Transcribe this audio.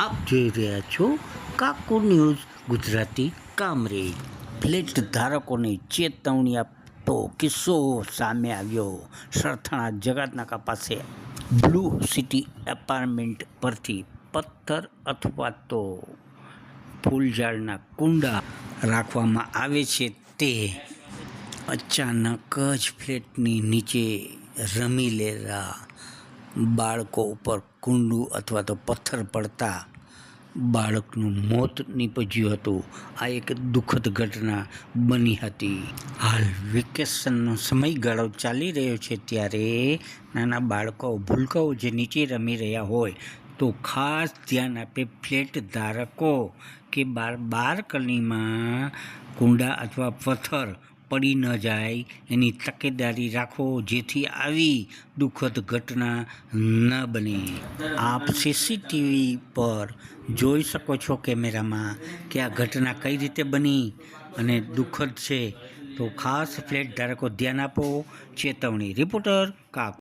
આપ જોઈ રહ્યા છો કાકો ન્યૂઝ ગુજરાતી કામરેજ ફ્લેટ ધારકોને ચેતવણી આપતો કિસ્સો સામે આવ્યો. સરથાણા જગતનાકા પાસે બ્લુ સિટી એપાર્ટમેન્ટ પરથી પથ્થર અથવા તો ફૂલઝાડના કુંડા રાખવામાં આવે છે તે અચાનક જ ફ્લેટની નીચે રમી લેલા બાળકો ઉપર કુંડું અથવા તો પથ્થર પડતા બાળકનું મોત નીપજ્યું હતું. આ એક દુઃખદ ઘટના બની હતી. હાલ વેકેશનનો સમયગાળો ચાલી રહ્યો છે ત્યારે નાના બાળકો ભૂલકાઓ જે નીચે રમી રહ્યા હોય તો ખાસ ધ્યાન આપે ફ્લેટ ધારકો કે બાર બાલ્કનીમાં કુંડા અથવા પથ્થર પડી ન જાય. એની તકેદારી રાખો, જેથી આવી દુઃખદ ઘટના ન બને. આપ સીસીટીવી પર જોઈ શકો છો કેમેરામાં કે આ ઘટના કઈ રીતે બની અને દુઃખદ છે. તો ખાસ ફ્લેટ ધારકો ધ્યાન આપો. ચેતવણી રિપોર્ટર કા